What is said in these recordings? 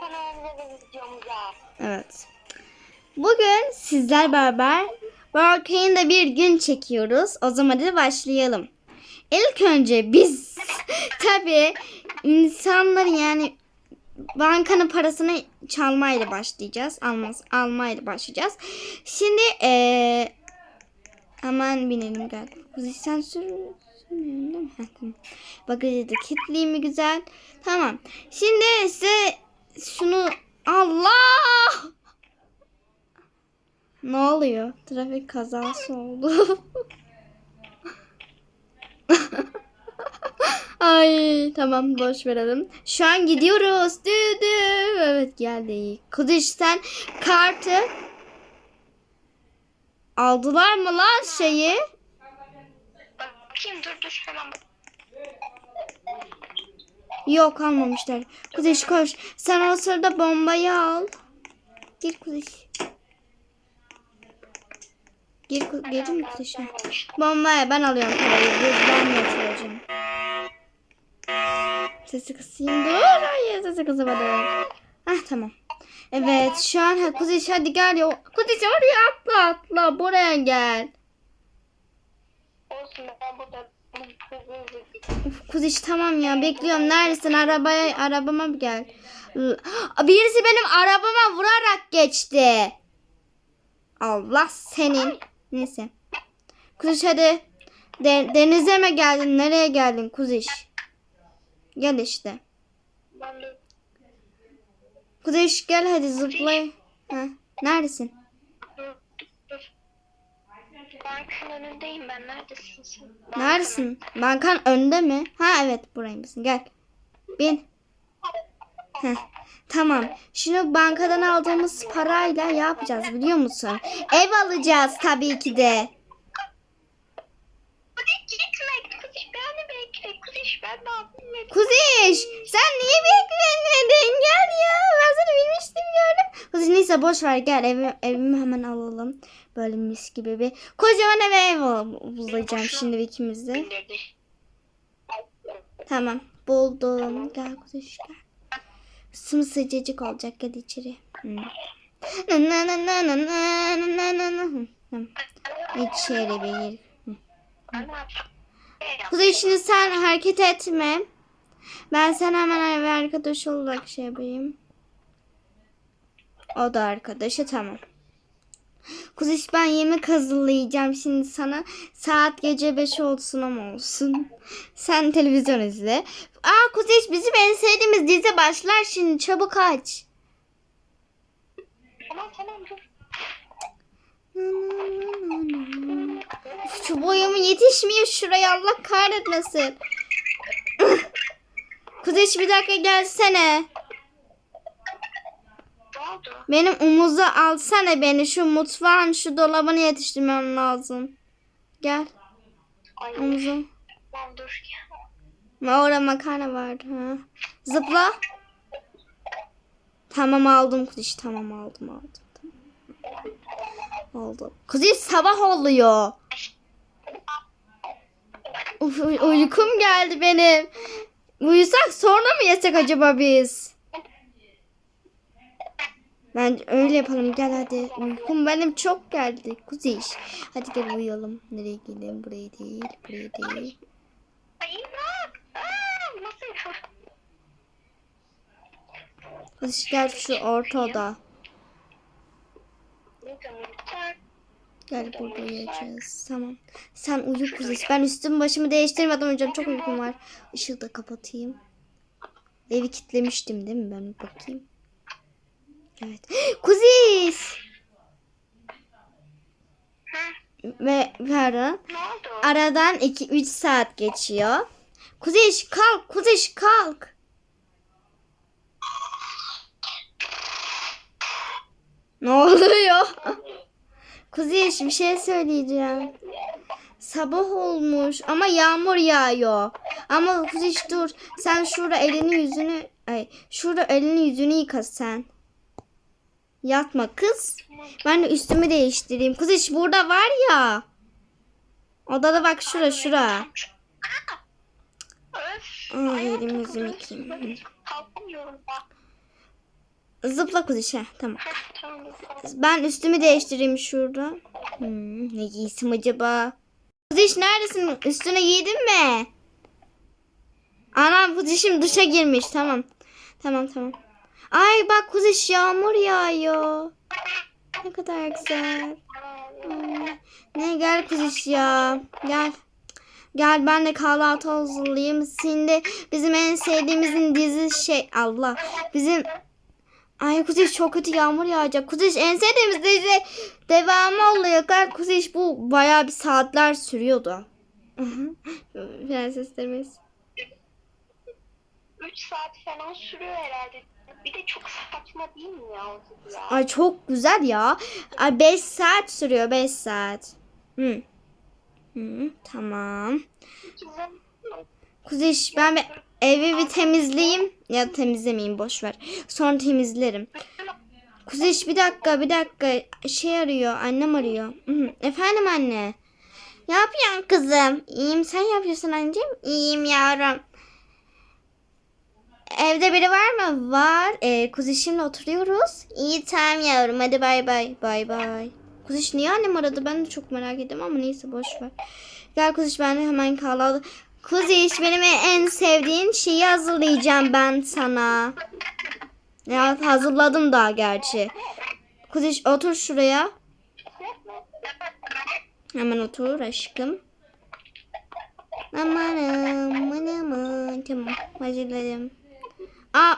kanalımıza ve videomuza. Evet. Bugün sizler beraber Barkay'ın bir gün çekiyoruz. O zaman hadi başlayalım. İlk önce biz tabii insanların yani bankanın parasını çalmayla başlayacağız. Almaz, almayla başlayacağız. Şimdi eee hemen binelim gel. Kuzey sen sür. sürmüyorsun değil da kilitleyeyim mi güzel? Tamam. Şimdi size şunu Allah! Ne oluyor? Trafik kazası oldu. Ay tamam boş verelim. Şu an gidiyoruz. Dü dü. Evet geldik. Kudiş sen kartı aldılar mı lan şeyi? Bakayım dur dur hemen. Yok almamışlar. Kudiş koş. Sen o sırada bombayı al. Gir Kudiş. Gir, girdin mi Kudiş'e? Bombaya ben alıyorum parayı. Dur ben yatıracağım. Sesi kısayım. Dur. Hayır sesi kısamadım. Ah tamam. Evet şu an ha, Kudiş hadi gel. ya. Kudiş oraya atla atla. Buraya gel. Olsun ben burada Kuziş tamam ya bekliyorum. Neredesin? Arabaya arabama gel. Birisi benim arabama vurarak geçti. Allah senin. Neyse. Kuziş hadi. De- denize mi geldin? Nereye geldin Kuziş? Gel işte. Kuziş gel hadi zıplay. Ha, neredesin? Bankın önündeyim ben. Neredesin sen? Neredesin? Bankan önde mi? Ha evet buraymışsın. Gel. Bin. Heh, tamam. Şimdi bankadan aldığımız parayla yapacağız biliyor musun? Ev alacağız tabii ki de. Kuziş sen niye beklemedin? Gel ya. Ben seni bilmiştim gördüm. Kuziş neyse boş ver gel evi, evimi hemen alalım. Böyle mis gibi bir kocaman eve ev bulacağım şimdi ikimizi. Tamam buldum. Gel kuzuş gel. Sımsıcacık olacak hadi içeri. Hmm. İçeri bir gir. Kuzey şimdi sen hareket etme. Ben sen hemen arkadaş olarak şey yapayım. O da arkadaşı tamam. Kuzey ben yemek hazırlayacağım şimdi sana. Saat gece 5 olsun ama olsun. Sen televizyon izle. Aa Kuzey bizim en sevdiğimiz dizi başlar şimdi. Çabuk aç. Tamam tamam dur. Şu boyum yetişmiyor şuraya Allah kahretmesin. Kuzey bir dakika gelsene. Oldu? Benim omuza alsana beni şu mutfağın şu dolabını yetiştirmem lazım. Gel Ay omuza. tamam dur. Orada makarna vardı ha. Zıpla. Tamam aldım Kuzey tamam aldım aldım. Tamam. Oldu. Kuzey sabah oluyor. Uf, uy- uykum geldi benim. Uyusak sonra mı yesek acaba biz? Bence öyle yapalım. Gel hadi. Uykum benim çok geldi. Kuzey. Hadi gel uyuyalım. Nereye gidelim? Buraya değil. Buraya değil. Kuzey gel şu orta oda. Gel burada uyuyacağız. Tamam. Sen uyu Kuzey. Ben üstümü başımı değiştirmeden uyuyacağım. Çok uykum var. Işığı da kapatayım. Evi kilitlemiştim değil mi? Ben bakayım. Evet. Hı? Ve pardon. Aradan 2-3 saat geçiyor. Kuzey kalk. Kuzey kalk. Ne oluyor? Kuzey bir şey söyleyeceğim. Sabah olmuş ama yağmur yağıyor. Ama Kuzey dur. Sen şurada elini yüzünü ay şurada elini yüzünü yıka sen. Yatma kız. Ben de üstümü değiştireyim. Kuzey burada var ya. Odada bak şura şura. Hayatım elimi yüzümü yıkayayım. Zıpla kuziş. Heh, tamam. Ben üstümü değiştireyim şurada. Hmm, ne giysem acaba? Kuziş neredesin? Üstüne giydin mi? Anam kuzişim duşa girmiş. Tamam. Tamam tamam. Ay bak kuziş yağmur yağıyor. Ne kadar güzel. Ne gel kuziş ya. Gel. Gel ben de kahvaltı hazırlayayım. Şimdi bizim en sevdiğimizin dizi şey Allah. Bizim Ay Kuziş çok kötü yağmur yağacak. Kuziş en sevdiğimiz dizi devamı oluyor. Gel Kuziş bu bayağı bir saatler sürüyordu. Prenseslerimiz. 3 saat falan sürüyor herhalde. Bir de çok saçma değil mi ya ya? Ay çok güzel ya. Ay 5 saat sürüyor 5 saat. Hı. Hı, tamam. Kuziş ben bir evi bir temizleyeyim. Ya temizlemeyeyim boş ver. Sonra temizlerim. Kuziş bir dakika bir dakika. Şey arıyor annem arıyor. Hı, Efendim anne. Ne yapıyorsun kızım? İyiyim sen yapıyorsun anneciğim. İyiyim yavrum. Evde biri var mı? Var. Ee, Kuzişimle oturuyoruz. İyi tamam yavrum hadi bay bay. Bay bay. Kuziş niye annem aradı? Ben de çok merak ettim ama neyse boş ver. Gel Kuziş ben de hemen kahvaltı. Kuziş benim en sevdiğin şeyi hazırlayacağım ben sana. Ya hazırladım daha gerçi. Kuziş otur şuraya. Hemen otur aşkım. Aman aman aman. Tamam hazırladım. Aa.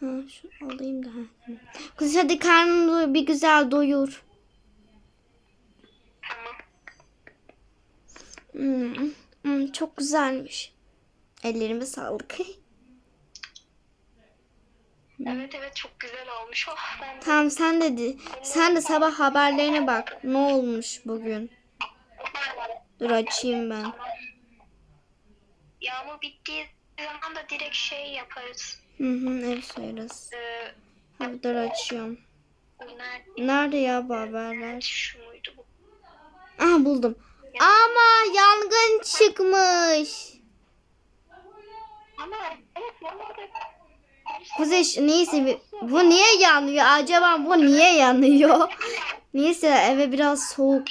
Ha, şu alayım da. Kız hadi karnını bir güzel doyur. Hmm, hmm, çok güzelmiş. Ellerime sağlık. Evet evet çok güzel olmuş. Oh ben tamam sen de di- sen de sabah haberlerine bak. Ne olmuş bugün? Dur açayım ben. Yağmur bittiği zaman da direkt şey yaparız. Hı hı ev soyarız. Ee, dur açıyorum. nerede Nerede ya haberler? şu muydu bu? Aha buldum. Ama yangın çıkmış. Ama evet Kuzey neyse bu niye yanıyor? Acaba bu niye yanıyor? Neyse eve biraz soğuk.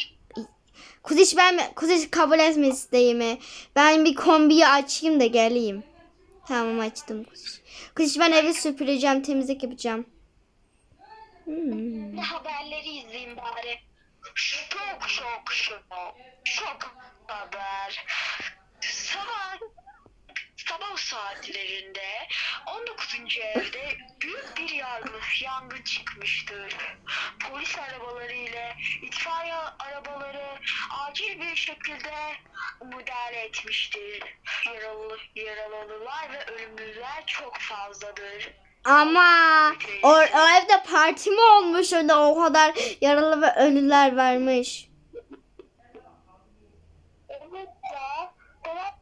Kuzey ben Kuzey kabul etme isteğimi. Ben bir kombiyi açayım da geleyim. Tamam açtım Kuzey. Kuzey ben evi süpüreceğim, temizlik yapacağım. Hmm. Haberleri izleyeyim bari. Şok şok şok. Şok haber. Sabah saatlerinde 19. evde büyük bir yangın, yangın çıkmıştır. Polis arabaları ile itfaiye arabaları acil bir şekilde müdahale etmiştir. Yaralı, yaralılar ve ölümlüler çok fazladır. Ama o, o evde parti mi olmuş öyle o kadar yaralı ve ölüler vermiş. Evet ya. Evet,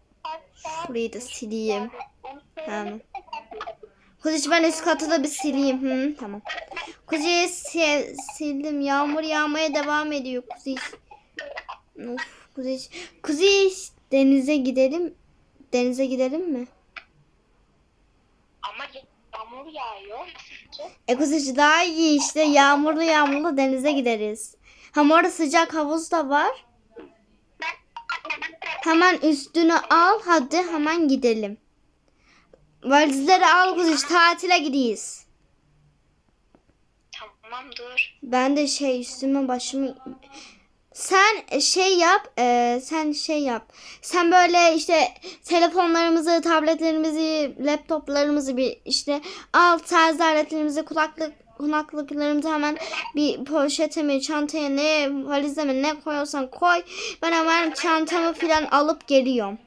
Şurayı da sileyim. Tamam. Kuziş ben üst katı da bir sileyim. Hı, tamam. Kuziş sil- sildim. Yağmur yağmaya devam ediyor Kuziş. Of Kuziş. Kuziş denize gidelim. Denize gidelim mi? Ama yağmur yağıyor. E Kuziş daha iyi işte. Yağmurlu yağmurlu denize gideriz. Hem orada sıcak havuz da var. Hemen üstünü al hadi hemen gidelim. Valizleri al Kuziş tatile gidiyiz. Tamamdır. Ben de şey üstüme başımı sen şey yap, e, sen şey yap. Sen böyle işte telefonlarımızı, tabletlerimizi, laptoplarımızı bir işte al terzi aletlerimizi, kulaklık kulaklıklarımızı hemen bir poşete mi, çantaya ne, valize mi ne koyuyorsan koy. Ben hemen çantamı falan alıp geliyorum.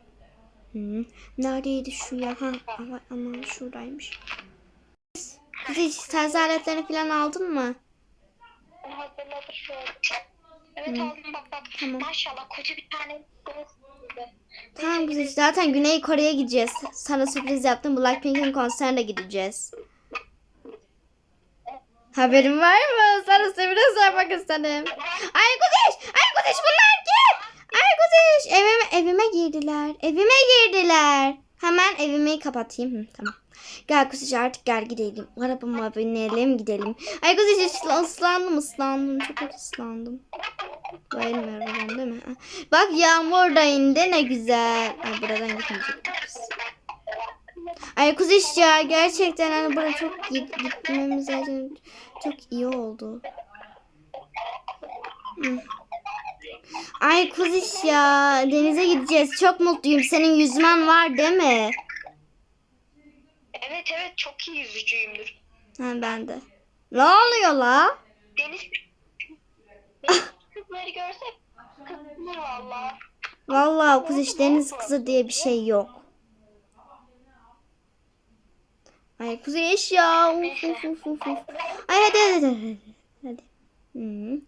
Hı. Neredeydi şu ya? Ha, ama, ama şuradaymış. Kız hiç terzi aletlerini falan aldın mı? Evet aldım bak bak. Tamam. Maşallah koca bir tane Tamam güzel. Zaten Güney Kore'ye gideceğiz. Sana sürpriz yaptım. Blackpink'in konserine gideceğiz. Haberin var mı? Sana sürpriz yapmak istedim. Ay Kuziş! Ay Kuziş bunlar kim? Ay Kuziş! Evime, evime girdiler. Evime girdiler. Hemen evimi kapatayım. Hı, tamam. Gel Kuziş artık gel gidelim. Arabama binelim gidelim. Ay Kuziş ısla- ıslandım ıslandım. Çok ıslandım. Benim arabam değil mi? Bak yağmur da indi ne güzel. Ay buradan gitmeyecektik Ay Kuziş ya gerçekten hani buraya çok git, gitmemiz için çok iyi oldu. Ay Kuziş ya denize gideceğiz. Çok mutluyum. Senin yüzmen var değil mi? Evet evet çok iyi yüzücüyümdür. Ha, ben de. Ne oluyor la? Deniz Deniz kızları görsek kızılır valla. Vallahi Kuziş deniz kızı diye bir şey yok. Ay Kuziş ya. Uf, uf, uf, uf. Ay hadi hadi hadi. hadi. Hmm.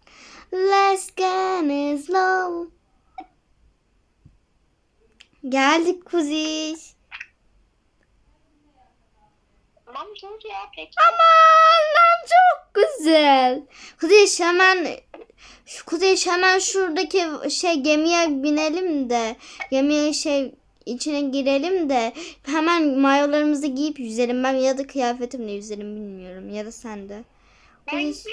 Let's go slow. Geldik peki. Aman çok güzel. Kuziş hemen şu Kuziş hemen şuradaki şey gemiye binelim de gemiye şey içine girelim de hemen mayolarımızı giyip yüzelim. Ben ya da kıyafetimle yüzerim bilmiyorum ya da sen de. Ben Kuziş.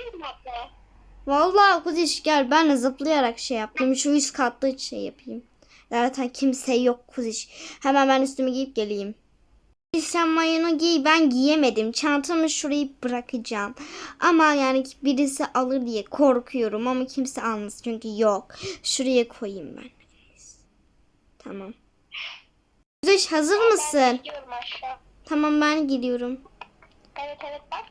Vallahi Kuziş gel ben de zıplayarak şey yaptım. Şu üst katlı şey yapayım. Zaten kimse yok Kuziş. Hemen ben üstümü giyip geleyim. Sen mayonu giy ben giyemedim. Çantamı şurayı bırakacağım. Ama yani birisi alır diye korkuyorum ama kimse almaz çünkü yok. Şuraya koyayım ben. Tamam. Kuziş hazır mısın? Gidiyorum aşağı. Tamam ben gidiyorum. Evet evet bak.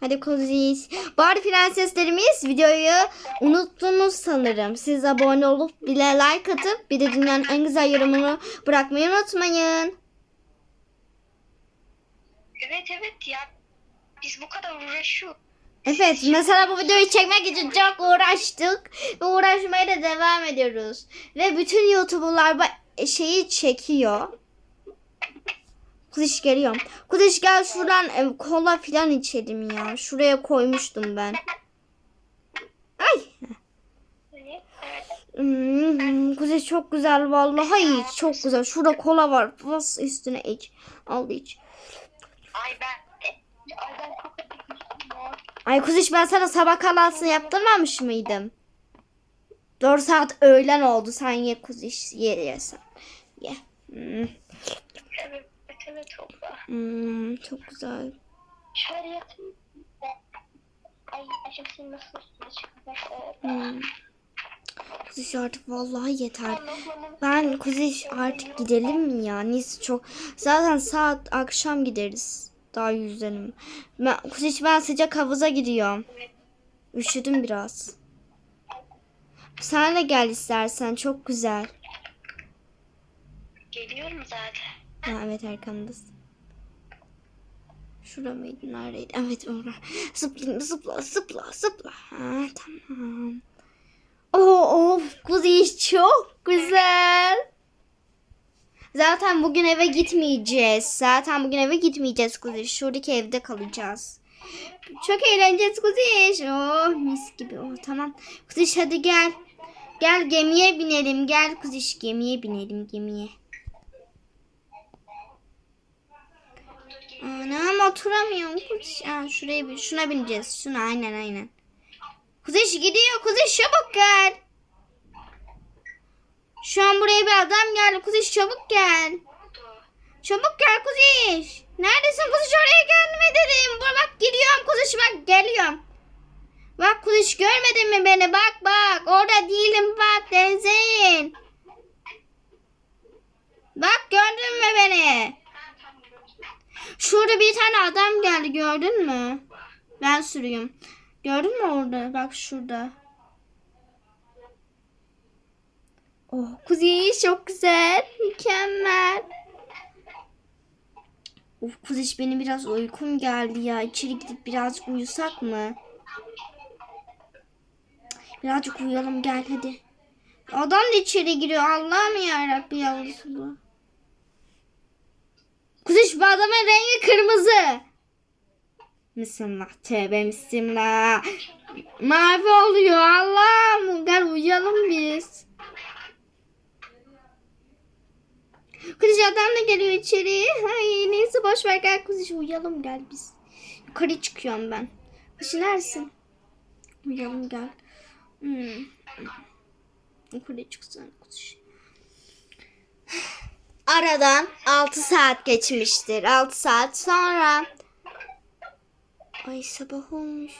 Hadi Kuziş. Bari prenseslerimiz videoyu unuttunuz sanırım. Siz abone olup bile like atıp bir de dünyanın en güzel yorumunu bırakmayı unutmayın. Evet evet ya. Biz bu kadar uğraşıyoruz. Evet mesela bu videoyu çekmek için çok uğraştık. Ve uğraşmaya da devam ediyoruz. Ve bütün YouTuber'lar bu şeyi çekiyor. Kuziş geliyorum. Kuziş gel şuradan e, kola filan içelim ya. Şuraya koymuştum ben. Ay. Hmm, Kuziş çok güzel vallahi çok güzel. Şurada kola var. Bas üstüne iç. Al iç. Ay ben Ay Kuziş ben sana sabah kahvaltısını yaptırmamış mıydım? 4 saat öğlen oldu. Sen ye Kuziş. Ye ye sen. Ye. Hmm, Evet evet abla. hmm, çok güzel. Şöyle yatayım. Ay seni nasıl çıkacak? Hmm. Kuziş artık vallahi yeter. Ben Kuziş artık gidelim mi ya? Neyse çok. Zaten saat akşam gideriz. Daha yüzelim. Ben, Kuziş ben sıcak havuza gidiyorum. Üşüdüm biraz. Sen de gel istersen. Çok güzel. geliyorum zaten. Ha, evet arkamdasın. Şura mıydı? Neredeydi? Evet orada. Zıpla zıpla zıpla zıpla. Ha, tamam. Oo, of Kuziş çok güzel. Zaten bugün eve gitmeyeceğiz. Zaten bugün eve gitmeyeceğiz Kuziş. Şuradaki evde kalacağız. Çok eğleneceğiz Kuziş. Oh mis gibi. Oh tamam. Kuziş hadi gel. Gel gemiye binelim. Gel Kuziş gemiye binelim gemiye. Anam oturamıyorum. Kuziş. Aa, şuraya bir, şuna bineceğiz. Şuna aynen aynen. Kuziş gidiyor. Kuziş çabuk gel. Şu an buraya bir adam geldi. Kuziş çabuk gel. Çabuk gel Kuziş. Neredesin Kuziş oraya gelme dedim. Bak bak geliyorum Kuziş bak geliyorum. Bak Kuziş görmedin mi beni? Bak bak orada değilim bak denizdeyim. Bak gördün mü beni? Şurada bir tane adam geldi gördün mü? Ben sürüyorum. Gördün mü orada? Bak şurada. Oh Kuziş çok güzel. Mükemmel. Of Kuziş benim biraz uykum geldi ya. İçeri gidip birazcık uyusak mı? Birazcık uyuyalım gel hadi. Adam da içeri giriyor. Allah'ım yarabbim ya Resulallah. Kuziş bu adamın rengi kırmızı. Bismillah tövbe bismillah. Mavi oluyor Allah'ım. Gel uyuyalım biz. Kuziş adam da geliyor içeri. Ay neyse boş gel Kuziş uyuyalım gel biz. Yukarı çıkıyorum ben. Kuziş neredesin? Uyuyalım gel. Hmm. Yukarı çıksana Kuziş. Aradan 6 saat geçmiştir. 6 saat sonra. Ay sabah olmuş.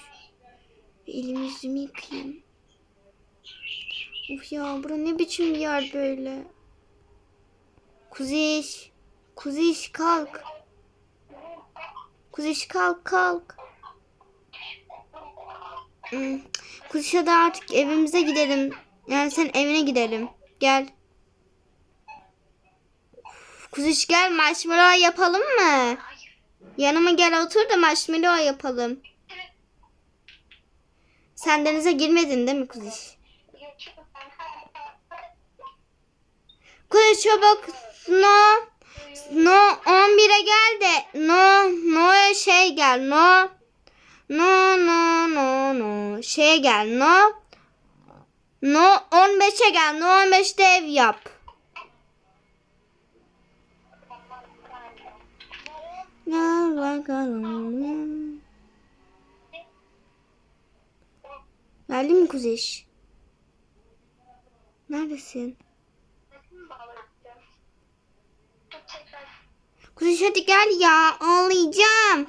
Elimi yüzümü yıkayayım. Uf ya bura ne biçim bir yer böyle. Kuziş. Kuziş kalk. Kuziş kalk kalk. Hmm. Kuziş hadi artık evimize gidelim. Yani sen evine gidelim. Gel. Uf, Kuziş gel marshmallow yapalım mı? Yanıma gel otur da marshmallow yapalım. Sen denize girmedin değil mi Kuziş? Kuziş çabuk. No. No 11'e gel de. No. No'ya şey gel. No. No no no no. Şeye gel. No. No 15'e gel. No 15'te ev yap. Gel bakalım. Geldin mi Kuziş? Neredesin? Kuziş hadi gel ya. Ağlayacağım.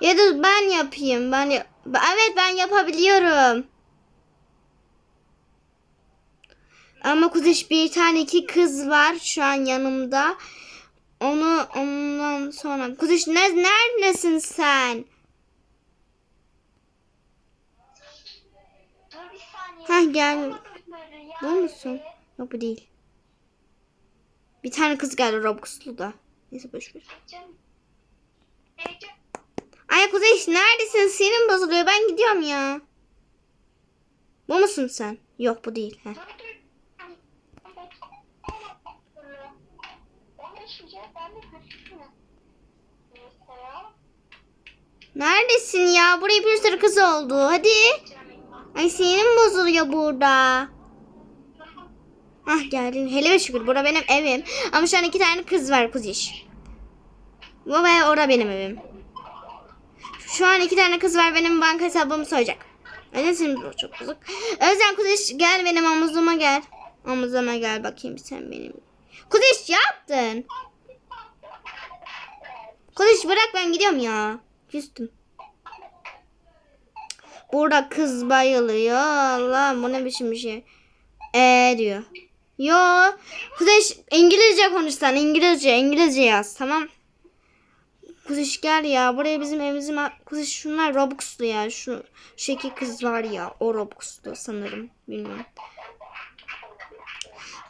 Ya da ben yapayım. Ben ya- Evet ben yapabiliyorum. Ama Kuziş bir tane iki kız var şu an yanımda. Onu ondan sonra. Kuziş ne, neredesin sen? Hah gel. Bu musun? Yok bu değil. Bir tane kız geldi Robux'lu da. Neyse boş ver. Canım. Heyecan. Ay Kuziş neredesin? Senin bozuluyor. Ben gidiyorum ya. Bu musun sen? Yok bu değil. Heh. Neredesin ya? Buraya bir sürü kız oldu. Hadi. Ay senin bozuluyor burada. Ah geldim. Hele ve şükür. Bura benim evim. Ama şu an iki tane kız var kuziş. Bu ve ora benim evim. Şu an iki tane kız var. Benim banka hesabımı soyacak. Senin bu çok bozuk. Özlem kuziş gel benim omuzuma gel. Omuzuma gel bakayım sen benim. Kuziş yaptın. Kuziş bırak ben gidiyorum ya. Küstüm. Burada kız bayılıyor. Allah bu ne biçim bir şey. Ee diyor. Yo. Kuzeş İngilizce konuşsan İngilizce İngilizce yaz tamam. Kuzeş gel ya buraya bizim evimizi Kuzeş şunlar Robux'lu ya şu şu iki kız var ya o Robux'lu sanırım bilmiyorum.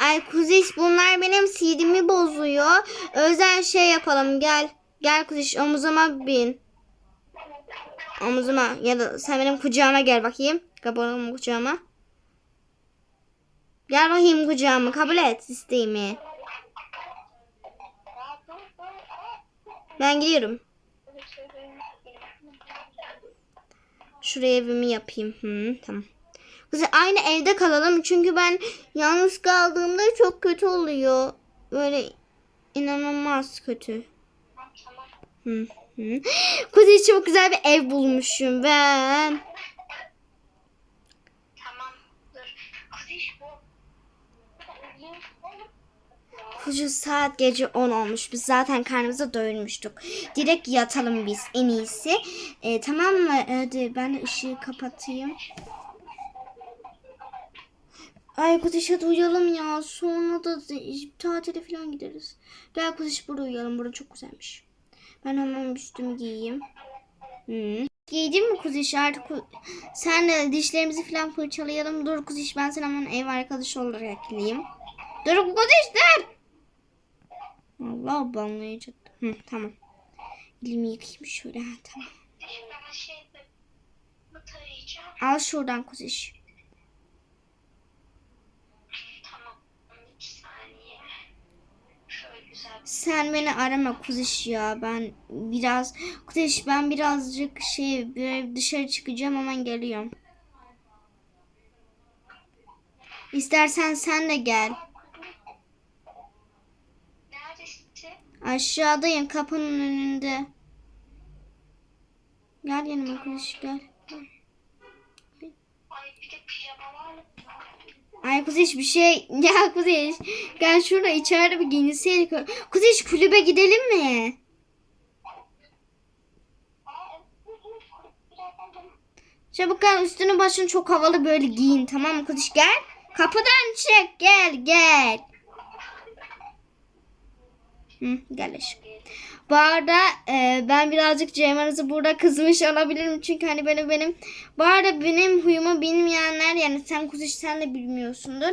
Ay Kuzeş bunlar benim CD'mi bozuyor. Özel şey yapalım gel. Gel Kuzeş omuzuma bin. Omuzuma ya da sen benim kucağıma gel bakayım. Kapatalım kucağıma. Gel bakayım kucağıma kabul et isteğimi. Ben gidiyorum. Şuraya evimi yapayım. Hı, tamam. Aynı evde kalalım çünkü ben yalnız kaldığımda çok kötü oluyor. Böyle inanılmaz kötü. Hı hı. Kuzey çok güzel bir ev bulmuşum ben. Kuzu saat gece 10 olmuş. Biz zaten karnımıza doyurmuştuk. Direkt yatalım biz en iyisi. Ee, tamam mı? Hadi ben ışığı kapatayım. Ay Kuziş hadi uyuyalım ya. Sonra da tatile falan gideriz. Gel Kuziş burada uyuyalım. Burada çok güzelmiş. Ben hemen üstümü giyeyim. Hı. Giydin mi Kuziş artık? Sen de dişlerimizi falan fırçalayalım. Dur Kuziş ben seni hemen ev arkadaşı olarak ekleyeyim. Dur Kuziş dur. Allah banlayacaktım. Hı, tamam. Elimi yıkayayım şöyle. Ha, tamam. Tarayacağım. Al şuradan Kuziş. Tamam. Bir saniye. Şöyle güzel. Sen beni arama Kuziş ya. Ben biraz Kuziş ben birazcık şey böyle dışarı çıkacağım hemen geliyorum. İstersen sen de gel. Aşağıdayım kapının önünde. Gel yanıma kuziş gel. Ay kuziş bir şey. Ya kuziş. Gel şurada içeride bir giyinseydik. Kuziş kulübe gidelim mi? Çabuk gel üstünü başını çok havalı böyle giyin tamam mı kuziş gel. Kapıdan çık gel gel. Hı, gel aşkım. Bu arada e, ben birazcık Ceyman'ızı burada kızmış olabilirim. Çünkü hani böyle benim bu arada benim huyumu bilmeyenler yani sen kuziş sen de bilmiyorsundur.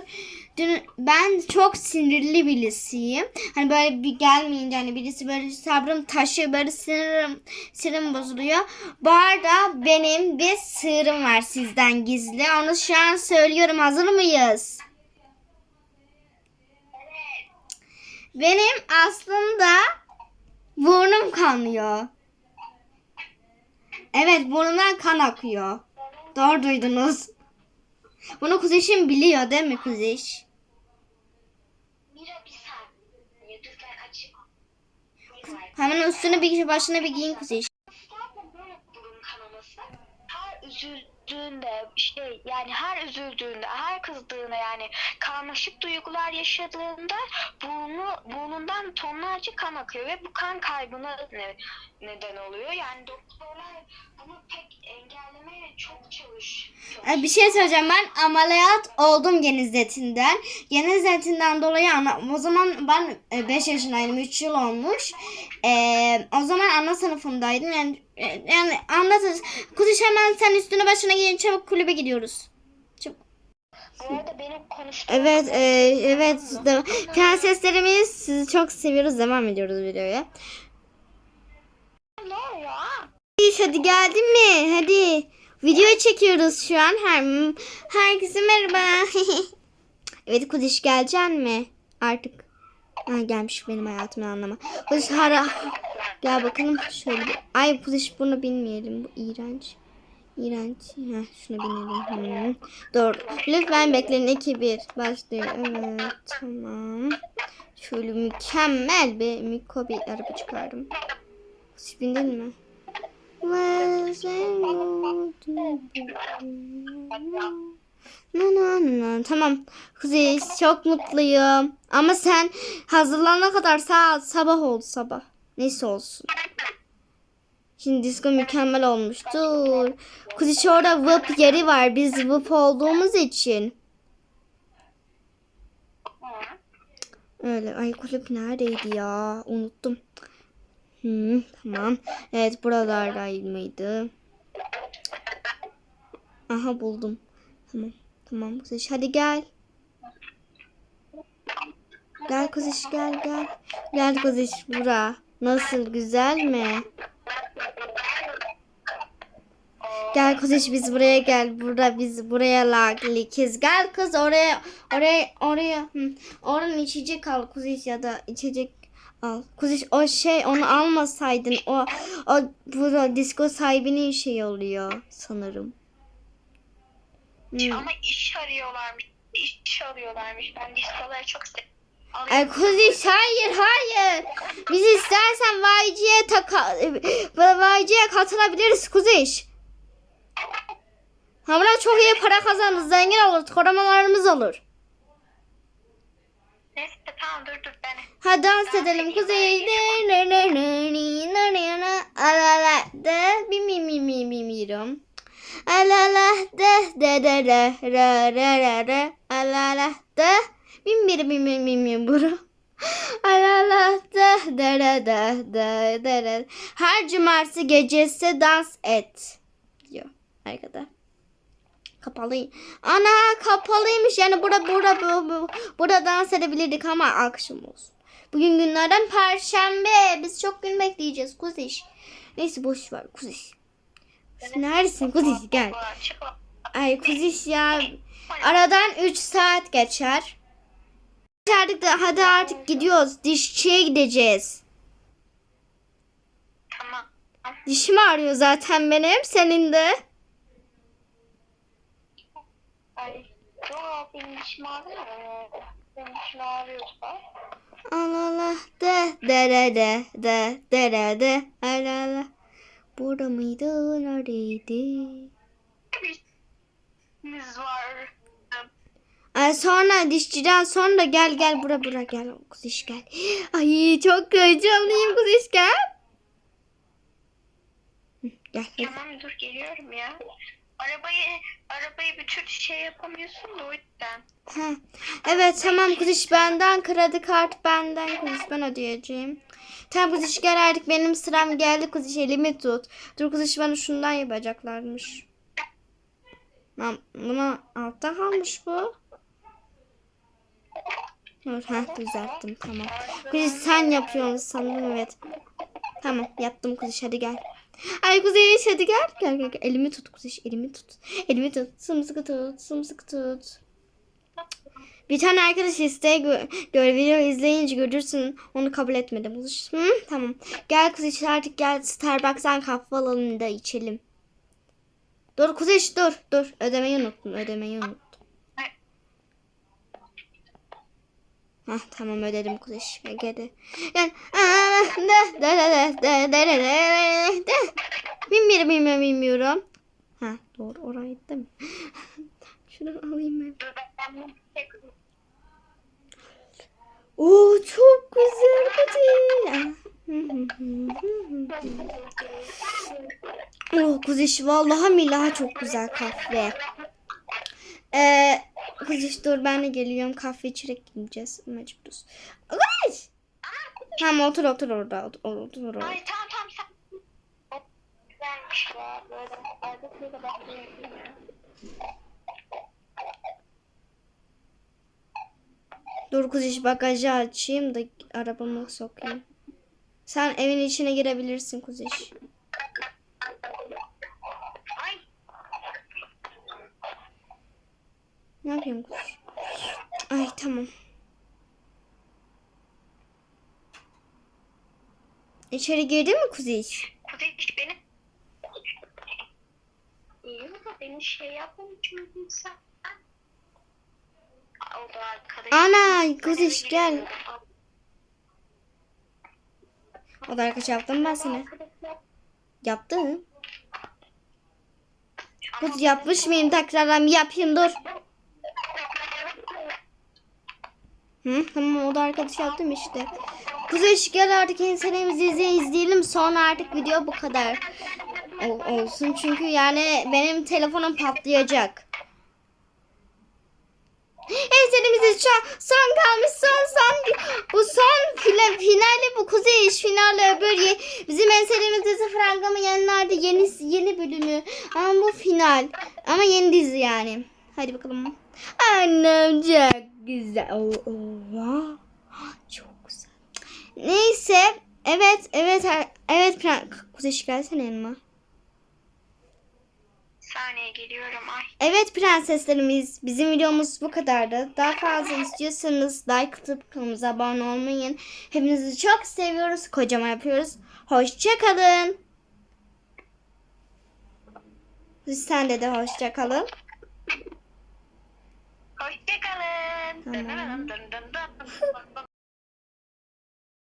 Dün, ben çok sinirli birisiyim. Hani böyle bir gelmeyince hani birisi böyle sabrım taşıyor böyle sinirim, sinirim bozuluyor. Bu arada benim bir sırrım var sizden gizli. Onu şu an söylüyorum. Hazır mıyız? Benim aslında burnum kanıyor. Evet burnumdan kan akıyor. Doğru duydunuz. Bunu Kuzeyş'im biliyor değil mi Kuzeş? Hemen üstüne bir başına bir giyin Kuzeş. Her üzüldüğünde şey yani her üzüldüğünde her kızdığında yani karmaşık duygular yaşadığında burnu, burnundan tonlarca kan akıyor ve bu kan kaybına ne, neden oluyor. Yani doktorlar bunu pek engellemeye çok çalış. Ay, Bir şey söyleyeceğim ben ameliyat oldum geniz etinden. Geniz etinden dolayı ana, o zaman ben 5 yaşındaydım 3 yıl olmuş. Ee, o zaman ana sınıfındaydım yani e, yani anlatırız. Kuzuş hemen sen üstüne başına giyin çabuk kulübe gidiyoruz. Çabuk. Bu arada benim konuştuğum Evet e, evet de- prenseslerimiz sizi çok seviyoruz devam ediyoruz videoya. ne oluyor? Hadi geldin mi? Hadi. Video çekiyoruz şu an. Her herkese merhaba. evet Kudiş geleceksin mi? Artık. Ha, gelmiş benim hayatımı anlama. Kudiş hara. Gel bakalım şöyle bir. Ay Kudiş bunu bilmeyelim. Bu iğrenç. İğrenç. Heh, şunu binelim. Hmm. Doğru. Lütfen bekleyin. 2-1. Başlıyor. Evet. Tamam. Şöyle mükemmel bir miko bir araba çıkardım. Kudiş bindin mi? Tamam. Kuzey çok mutluyum. Ama sen hazırlanana kadar saat sabah oldu sabah. Neyse olsun. Şimdi disco mükemmel olmuştur. Kuzey orada vıp yeri var. Biz vıp olduğumuz için. Öyle. Ay kulüp neredeydi ya? Unuttum. Hmm, tamam. Evet buralardaydı? Aha buldum. Tamam. Tamam Kuziş hadi gel. Gel Kuziş gel gel. Gel Kuziş bura. Nasıl güzel mi? Gel Kuziş biz buraya gel. Burada biz buraya laglikiz. Gel kız oraya oraya oraya. Hı. Oradan içecek al Kuziş ya da içecek al. Kuziş o şey onu almasaydın o o bu disco sahibinin şey oluyor sanırım. Hı. Ama iş arıyorlarmış. İş arıyorlarmış. Ben diskoları çok seviyorum. Ay Kuziş hayır hayır. Biz istersen YG'ye taka YG'ye katılabiliriz Kuziş. Hamla çok iyi para kazanırız. Zengin oluruz. Korumalarımız olur. Tamam dur dur ben. Hadi dans edelim Kuzey. Alala de bi mi mi mi mi mirum. Alala de de de de ra ra ra ra. Alala de bim bir mi mi mi mi buru. Alala de de de de de de de. Her cumartesi gecesi dans et diyor arkada. Kapalı. Ana kapalıymış. Yani burada burada bu- bu- burada dans edebilirdik ama akşam olsun. Bugün günlerden perşembe. Biz çok gün bekleyeceğiz kuziş. Neyse boş ver kuziş. Neredesin kuziş gel. Ay kuziş ya. Aradan 3 saat geçer. Artık da hadi artık gidiyoruz. Dişçiye gideceğiz. Dişim ağrıyor zaten benim. Senin de. Ay yok benim dişim ağrıyor. Benim dişim ağrıyorsa. Allah de de de de ala. Burada mıydı neredeydi? Biz var. Ay sonra dişçiden sonra gel gel bura bura gel kuziş gel. Ay çok heyecanlıyım kuziş gel. Gel. Tamam dur geliyorum ya. Arabayı arabayı bir türlü şey yapamıyorsun da o yüzden. Evet tamam kuziş benden kredi kart benden kuziş ben ödeyeceğim. Tamam kuziş gel artık benim sıram geldi kuziş elimi tut. Dur kuziş bana şundan yapacaklarmış. Lan buna altta kalmış bu. Dur ha düzelttim tamam. Kuziş sen yapıyorsun sanırım evet. Tamam yaptım kuziş hadi gel. Ay kuziş hadi gel. Gel gel gel. Elimi tut kuziş elimi tut. Elimi tut. Sımsıkı tut. Sımsıkı tut. Bir tane arkadaş isteği gö- gör video izleyince görürsün onu kabul etmedim. Kuziş. Hı? Tamam. Gel kuziş artık gel Starbucks'tan kahve alalım da içelim. Dur kuziş dur dur. Ödemeyi unuttum ödemeyi unuttum. Hah tamam ödedim kuleş ve geri. Yani bilmiyorum bilmiyorum bilmiyorum. Ha doğru orayı değil mi? Şunu alayım ben. Oo çok güzel kuzeş. Ah. oh kuzeş vallahi milah çok güzel kahve. Ee, kuziş dur ben de geliyorum kahve içerek gideceğiz. Mecburuz. Kuziş. Tamam otur otur orada otur, otur orada. Ay tamam tamam sen. Güzelmiş ya böyle. Arada. Dur kuziş bagajı açayım da arabamı sokayım. Sen evin içine girebilirsin kuziş. Ay Ne yapayım kuziş? Ay tamam. İçeri girdi mi kuziş? Kuziş beni. İyi mi beni şey yapmamış mıydın sen? Ana kuziş gel. O da arkadaş yaptım ben seni. Yaptım. Kuz yapmış mıyım tekrardan bir yapayım dur. Hı, tamam o da arkadaş yaptım işte. Kuzey gel artık enselemizi izle, izleyelim sonra artık video bu kadar ol- olsun. Çünkü yani benim telefonum patlayacak. Enselimizi şu an son kalmış son son bu son final, finali bu kuzey iş finali öbür bizim enselimiz dizi fragmanı yayınlarda yeni yeni bölümü ama bu final ama yeni dizi yani. Hadi bakalım. Annem çok güzel. Oo, oo. Çok güzel. Neyse. Evet, evet, her- evet. Pren- Kuzey gelsene yanıma. Saniye geliyorum ay. Evet prenseslerimiz bizim videomuz bu kadardı. Daha fazla istiyorsanız like atıp kanalımıza abone olmayın. Hepinizi çok seviyoruz. Kocaman yapıyoruz. Hoşçakalın. Sen de de hoşçakalın. Oke kalian.